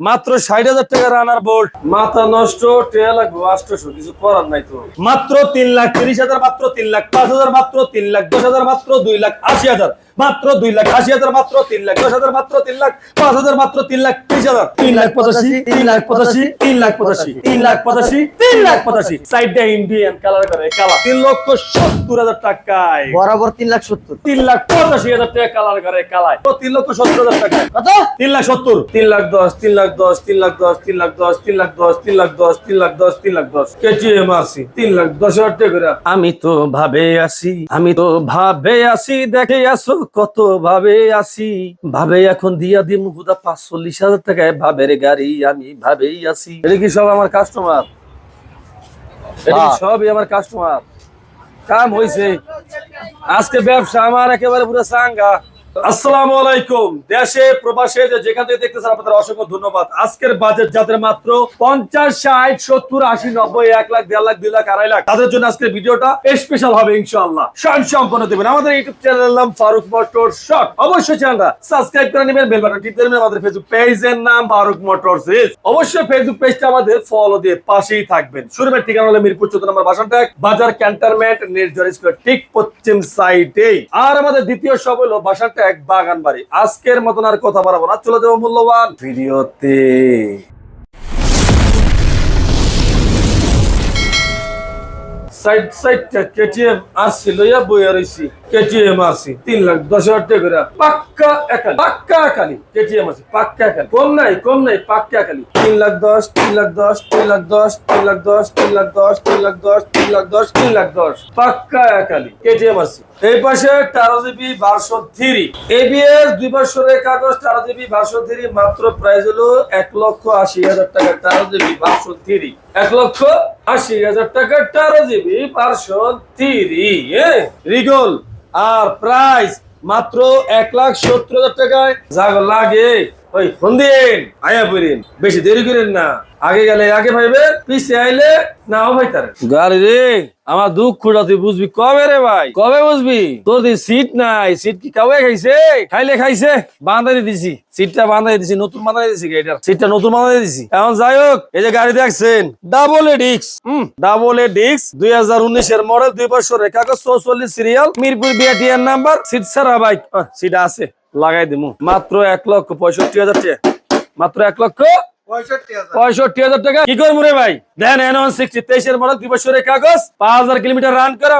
মাত্র ষাট হাজার টাকা রানার বোল্ট মাথা নষ্ট টেয়া লাগবে আষ্টশো কিছু করার নাই তো মাত্র তিন লাখ তিরিশ হাজার মাত্র তিন লাখ পাঁচ হাজার মাত্র তিন লাখ দশ হাজার মাত্র দুই লাখ আশি হাজার মাত্র দুই লাখ আশি হাজার মাত্র তিন লাখ দশ হাজার মাত্র তিন লাখ পাঁচ হাজার মাত্র তিন লাখ ত্রিশ হাজার তিন লাখ পঁচাশি তিন লাখ পঁচাশি তিন লাখ পঁচাশি তিন লাখ পঁচাশি তিন লাখ পঁচাশি সাইডটা ইন্ডিয়ান কালার করে কালার তিন লক্ষ সত্তর হাজার টাকায় বরাবর তিন লাখ সত্তর তিন লাখ পঁচাশি হাজার টাকা কালার করে কালায় তো তিন লক্ষ সত্তর হাজার টাকা কত তিন লাখ সত্তর তিন লাখ দশ তিন লাখ দশ তিন লাখ দশ তিন লাখ দশ তিন লাখ দশ তিন লাখ দশ তিন লাখ দশ তিন লাখ দশ। কেটিএম আসি তিন লাখ দশ হাজার টাকা আমি তো ভাবে আসি আমি তো ভাবে আসি দেখে আসো কত ভাবে আসি ভাবে এখন দিয়া দিম হুদা পাঁচচল্লিশ হাজার টাকায় ভাবের গাড়ি আমি ভাবেই আসি এটা কি সব আমার কাস্টমার এটা কি সবই আমার কাস্টমার কাম হয়েছে আজকে ব্যবসা আমার একেবারে পুরো সাঙ্গা আলাইকুম। দেশে, প্রবাসে যেখান থেকে দেখতেছেন আপনাদের অসংখ্য ধন্যবাদ। আজকের বাজেট যাদের মাত্র পঞ্চাশ, ষাট, সত্তর, আশি, নব্বই, এক লাখ, দেড় লাখ, দুই লাখ, আড়াই লাখ। তাদের জন্য আজকের ভিডিওটা স্পেশাল হবে সম্পন্ন দেবেন। আমাদের ইউটিউব চ্যানেল নাম ফারুক মোটর অবশ্যই চ্যানেলটা সাবস্ক্রাইব করে নেবেন বেল বাটন আমাদের ফেসবুক নাম ফারুক মোটরস অবশ্যই ফেসবুক পেজটা আমাদের ফলো দিয়ে পাশেই থাকবেন। শুরুমের ঠিকানা হলো মিরপুর চোদ্দ নম্বর বাসনটা বাজার স্কোয়ার ঠিক পশ্চিম সাইডে আর আমাদের দ্বিতীয় সব হলো বাসানটা এক বাগান বাড়ি। আজকের মতন আর কথা বাড়াবো না। চলে যাব মূল্যবান ভিডিওতে। সাইড সাইড কেটিএম আসছিল ইয়া বইয়া রইছি। কেটিএম আসি তিন লাখ, দশ হাজার টাকা করে। পাক্কা একালি পাক্কা একালি, কেটিএম আছে, পাক্কা একালি। কম নাই কম নাই, পাক্কা একালি। তিন লাখ দশ, তিন লাখ দশ, তিন লাখ দশ, তিন লাখ দশ, তিন লাখ দশ, তিন লাখ দশ, তিন লাখ দশ, তিন লাখ দশ। পাক্কা একালি, কেটিএম আছে। এই পাশে তেরো জিবি বারোশো থ্রি। এবিএস দুই বছরের কাগজ, তেরো জিবি বারোশো থ্রি, মাত্র প্রাইস হলো এক লক্ষ আশি হাজার টাকা, তেরো জিবি বারোশো থ্রি। এক লক্ষ আশি হাজার টাকা, তেরো জিবি পাঁচশো থ্রি রিগল। আর প্রাইস মাত্র এক লাখ সত্তর হাজার টাকায় যা লাগে, ওই ফোন দিন আয়া বেশি দেরি করেন না। আগে গেলে, আগে ভাইবে, পিছে আইলে না ভাই তার। গাড়ি রে, আমার দুঃখটা তুই বুঝবি কবে রে ভাই? কবে বুঝবি? তোর দি সিট নাই সিট কি কাউকে খাইছে? খাইলে খাইছে। বাঁধাই দিছি। সিটটা বাঁধাই দিছি, নতুন বাঁধাই দিছি গাড়িটার সিটটা নতুন বাঁধাই দিছি। এখন যাই হোক, এই যে গাড়ি দেখছেন ডাবল এ ডিক্স হুম ডাবল এ ডিক্স দুই হাজার উনিশের মডেল দুই বছরের কাগজ, চৌচল্লিশ সিরিয়াল মিরপুর বিআটিএর নাম্বার সিট সারা বাইক সিট আছে, লাগাই দিমু। মাত্র এক লক্ষ পঁয়ষট্টি হাজার মাত্র এক লক্ষ কাগজ। করা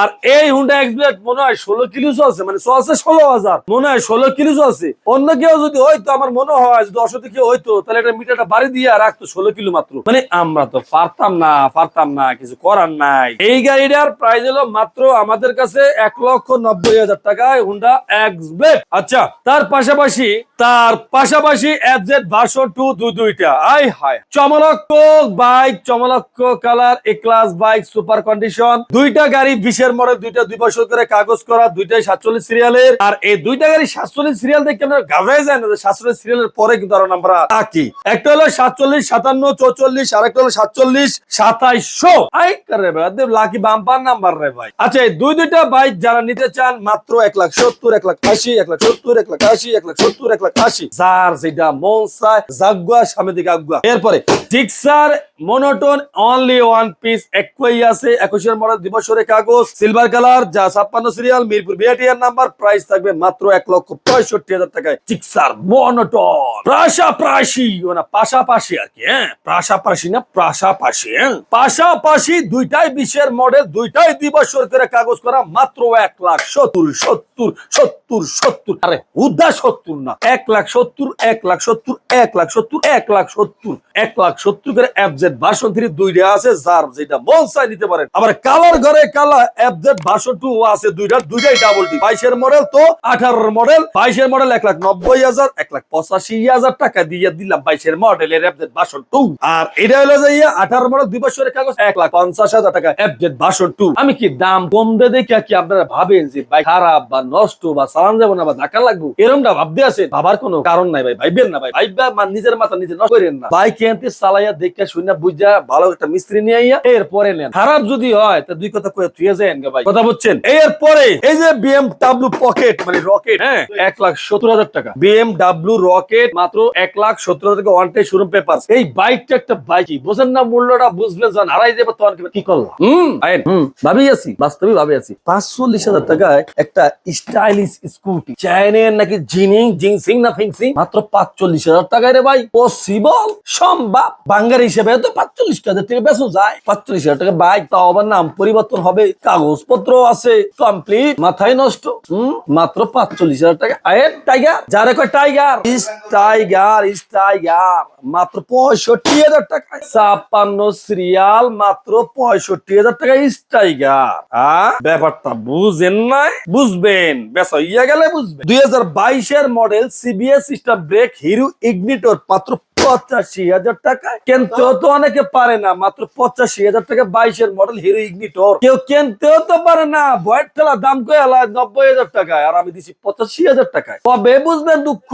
আর এই হুন্ডা এক্স মনে হয় ষোলো কিলো আছে মানে ষোলো হাজার। মনে হয় ষোলো কিলো আছে অন্য কেউ যদি হয়তো আমার মনে হয় যদি অসতি হয়তো তাহলে মিটারটা বাড়ি দিয়ে রাখতো ষোলো কিলো মাত্র। মানে আমরা তো পারতাম না পারতাম না, কিছু করার নাই। এই গাড়িটার প্রাইস হলো মাত্র আমাদের কাছে এক লক্ষ নব্বই হাজার টাকায় হুন্ডা আচ্ছা তার পাশাপাশি তার পাশাপাশি কাগজ করা, দুইটাই সাতচল্লিশ সিরিয়ালের আর এই দুইটা গাড়ি সাতচল্লিশ সিরিয়াল দেখে আমরা না সাতচল্লিশ সিরিয়ালের পরে কিন্তু আরও নাম্বার আঁকি একটা হলো সাতচল্লিশ, সাতান্ন, চৌচল্লিশ আর হলো সাতচল্লিশ, সাতাইশশো। আই করে লাকি বাম্পার নাম্বার রে ভাই। আচ্ছা এই দুই দুইটা বাইক যারা নিতে চান, মাত্র এক লাখ সত্তর, এক লাখ লাখ সত্তর, এক লাখ লাখ সত্তর, এক লাখ আশি। যার যেটা মন চায় জাগুয়া দিকে আগুয়া। এরপরে Gixxer monotone only one piece একই আছে, একুশের মডেল দিবসরের কাগজ সিলভার কালার যা ছাপ্পান্ন সিরিয়াল মিরপুর বিআটিআর নাম্বার প্রাইস থাকবে মাত্র এক লক্ষ পঁয়ষট্টি হাজার টাকায়। জিক্সার মনোটন পাশাপাশি আর কি হ্যাঁ? পাশাপাশি না পাশাপাশি হ্যাঁ? পাশাপাশি দুইটাই বিশের মডেল দুইটাই দুই বছর করে কাগজ করা, মাত্র এক লাখ সত্তর সত্তর সত্তর সত্তর। আরে উদ্দা সত্তর না। এক লাখ সত্তর, এক লাখ সত্তর, এক লাখ সত্তর, এক লাখ সত্তর। এক লাখ সত্তর করে এফজেড ভার্সন থ্রি দুইটা আছে, যার যেটা মন চাই নিতে পারেন। আবার কালার ঘরে কালা এফজেড ভার্সন টু আছে দুইটা দুইটাই ডাবল টি বাইশের মডেল তো, আঠারোর মডেল বাইশের মডেল এক লাখ নব্বই হাজার, এক লাখ পঁচাশি হাজার টাকা দিয়ে দিলাম বাইশের মডেলের এফজেড ভার্সন টু আর এটা হলো যে আঠারো মডেল দুই বছরের কাগজ, এক লাখ পঞ্চাশ হাজার টাকা এফজেড ভার্সন টু আমি কি দাম কম দেখে কি আপনারা ভাবেন যে বাইক খারাপ বা নষ্ট বা চালান যাব না বা ধাক্কা লাগবো? এরমটা ভাবতে আছে। ভাবার কোনো কারণ নাই ভাই। ভাইবেন না ভাই। ভাইবা মা- নিজের মাথা নিজে নষ্ট করেন না। বাইক এনতে চালাইয়া দেখে শুনে বুঝা ভালো একটা মিস্ত্রি নিয়ে আইয়া এরপরে নেন। খারাপ যদি হয়, তা দুই কথা কয়ে থুয়ে যায় ভাই। কথা বুঝছেন? এরপরে এই যে বিএমডাব্লিউ পকেট মানে রকেট হ্যাঁ এক লাখ সত্তর হাজার টাকা। বিএমডাব্লিউ রকেট মাত্র এক লাখ সত্তর হাজার টাকা ওয়ান টাই শোরুম পেপার এই বাইকটা একটা বাইকই বোঝেন না মূল্যটা, বুঝবেন যখন হারাই যাবে তখন কি করলাম হুম। আইন হুম ভাবি আছি বাস্তবে ভাবি আছি। পাঁচচল্লিশ হাজার টাকায় একটা স্টাইলিশ স্কুটি। চাইনের নাকি জিনিং জিংসিং না ফিংসিং মাত্র পাঁচচল্লিশ হাজার টাকায় রে ভাই। পসিবল সম্ভব। বাঙ্গার হিসেবে তো পাঁচচল্লিশ হাজার টাকা বেচো যায়। পাঁচচল্লিশ হাজার টাকা বাইক তাও আবার নাম পরিবর্তন হবে। কাগজপত্র আছে কমপ্লিট মাথায় নষ্ট। হুম মাত্র পাঁচচল্লিশ হাজার টাকা। আয়ের টাইগার যারে কয় tiger is tiger is tiger মাত্র পঁয়ষট্টি হাজার টাকা ছাপ্পান্ন সিরিয়াল মাত্র পঁয়ষট্টি হাজার টাকা স্ট্রাইকার আহ ব্যাপারটা বুঝেন নাই? বুঝবেন। বেশ ইয়া গেলে বুঝবেন। দুই হাজার বাইশের model CBS star brake Hero Ignitor মাত্র পঁচাশি হাজার টাকা কিনতেও তো অনেকে পারে না, মাত্র পঁচাশি হাজার টাকা বাইশের মডেল হিরো ইগনিটর কেউ কিনতেও তো পারে না, বয়ের ঠেলা দাম কয়ে নব্বই হাজার টাকায়, আর আমি দিছি পঁচাশি হাজার টাকায়। কবে বুঝবেন দুঃখ?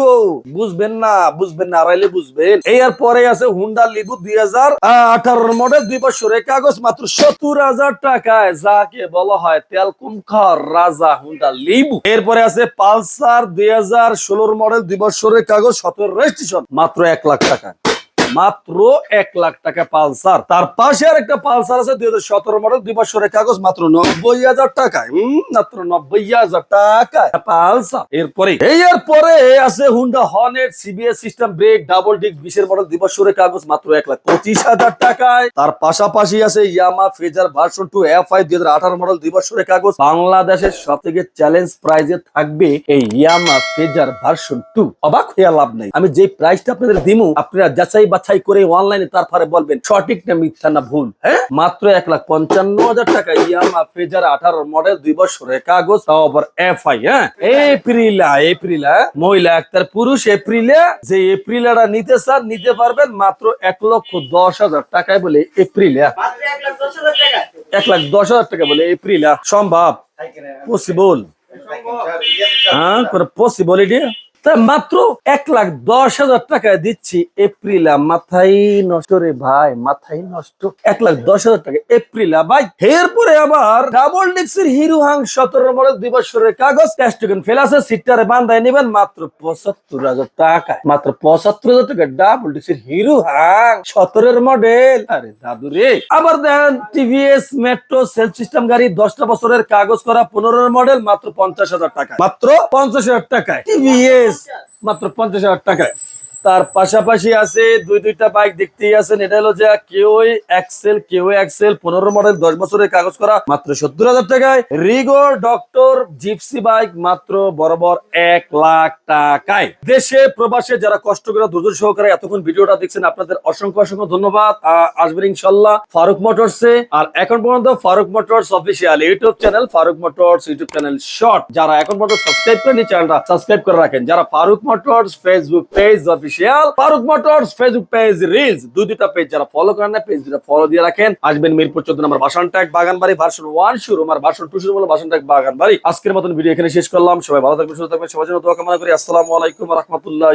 বুঝবেন না বুঝবেন না, আড়াইলে বুঝবেন। এই আর পরে আছে হুন্ডা লিবু দুই হাজার আঠারোর মডেল দুই বছরের কাগজ, মাত্র সত্তর হাজার টাকায়। যাকে বলা হয় তেল কুমখার রাজা হুন্ডা লিবু এরপরে আছে পালসার দুই হাজার ষোলোর মডেল দুই বছরের কাগজ, সতেরো রেজিস্ট্রেশন, মাত্র এক লাখ টাকা। টাকা মাত্র এক লাখ টাকা পালসার। তার পাশে আর একটা পালসার আছে, দুই হাজার সতেরো মডেল দুই বছরের কাগজ, মাত্র নব্বই হাজার টাকায়। মাত্র নব্বই হাজার টাকায় পালসার। এরপরে এই এর পরে আছে Honda Hornet CBS system brake double disc বিশের মডেল দুই বছরের কাগজ, মাত্র এক লাখ পঁচিশ হাজার টাকায়। তার পাশাপাশি আছে Yamaha Fazer version two F I দুই হাজার আঠারো মডেল দুই বছরের কাগজ। বাংলাদেশের সব থেকে চ্যালেঞ্জ প্রাইজে থাকবে এই ইয়ামা ফেজার ভার্সন টু অবাক হয়ে লাভ নাই। আমি যে প্রাইসটা আপনাদের দিমু, আপনারা যাচাই বাছাই করে অনলাইনে তারপরে বলবেন সঠিক না মিথ্যা না ভুল হ্যাঁ? মাত্র এক লাখ পঞ্চান্ন হাজার টাকা ইয়ামা ফেজার আঠারো মডেল দুই বছরের কাগজ তাও আবার এফ আই হ্যাঁ? এপ্রিলা এপ্রিলা মহিলা একটার পুরুষ এপ্রিলে যে এপ্রিলাটা নিতে চান নিতে পারবেন মাত্র এক লক্ষ দশ হাজার টাকায় বলে এপ্রিলা এক লাখ দশ হাজার টাকা। এক লাখ দশ হাজার টাকা বলে এপ্রিলা সম্ভব। পসিবল হ্যাঁ করে পসিবল এটি তা মাত্র এক লাখ দশ হাজার টাকা দিচ্ছি এপ্রিলা। মাথায় নষ্ট রে ভাই, মাথায় নষ্ট। এক লাখ দশ হাজার টাকা এপ্রিলা। ভাই এরপরে আবার ডাবল ডিক্সের হিরো হাং সতেরো মডেল দুই বছরের কাগজ ক্যাশ টোকেন ফেল আছে সিটটারে বান্ধায় নেবেন মাত্র পঁচাত্তর হাজার টাকা। মাত্র পঁচাত্তর হাজার টাকা ডাবল ডিক্সের হিরো হাং সতেরোর মডেল আরে দাদু রে। আবার দেন টিভিএস মেট্রো সেলফ সিস্টেম গাড়ি, দশটা বছরের কাগজ করা পনেরো মডেল মাত্র পঞ্চাশ হাজার টাকা। মাত্র পঞ্চাশ হাজার টাকায়। টিভিএস মাত্র পঞ্চাশ হাজার টাকায়। তার পাশাপাশি আছে দুই, দুইটা বাইক দেখতেই আছেন। এটা হলো যে কেউ এক্সেল কেউ এক্সেল, পনেরো মডেল দশ বছরের কাগজ করা, মাত্র সত্তর হাজার টাকায়। রিগো ডক্টর জিপসি বাইক মাত্র বরাবর এক লাখ টাকায়। দেশে, প্রবাসে যারা কষ্ট করে ধৈর্য সহকারে এতক্ষণ ভিডিওটা দেখছেন, আপনাদের অসংখ্য অসংখ্য ধন্যবাদ। আসবেন ইনশাল্লাহ ফারুক মোটরসে। আর এখন পর্যন্ত Farooq Motors official YouTube channel Farooq Motors YouTube channel short যারা এখন পর্যন্ত সাবস্ক্রাইব করেনি চ্যানেলটা সাবস্ক্রাইব করে রাখেন। যারা Farooq Motors Facebook page official Farooq Motors Facebook page reels দুই দুটা পেজ যারা ফলো করেন না পেজ দুটা ফলো দিয়ে রাখেন। আসবেন মিরপুর চোদ্দ নম্বর বাসন ট্যাগ বাগানবাড়ি ভার্সন ওয়ান শুরু আমার ভার্সন টু শুরু বাসন ট্যাগ বাগানবাড়ি। আজকের মতন ভিডিও এখানে শেষ করলাম। সবাই ভালো থাকবেন, সুস্থ থাকবেন, সবার জন্য দোয়া কামনা করি। আসসালামু আলাইকুম রহমতুল্লাহ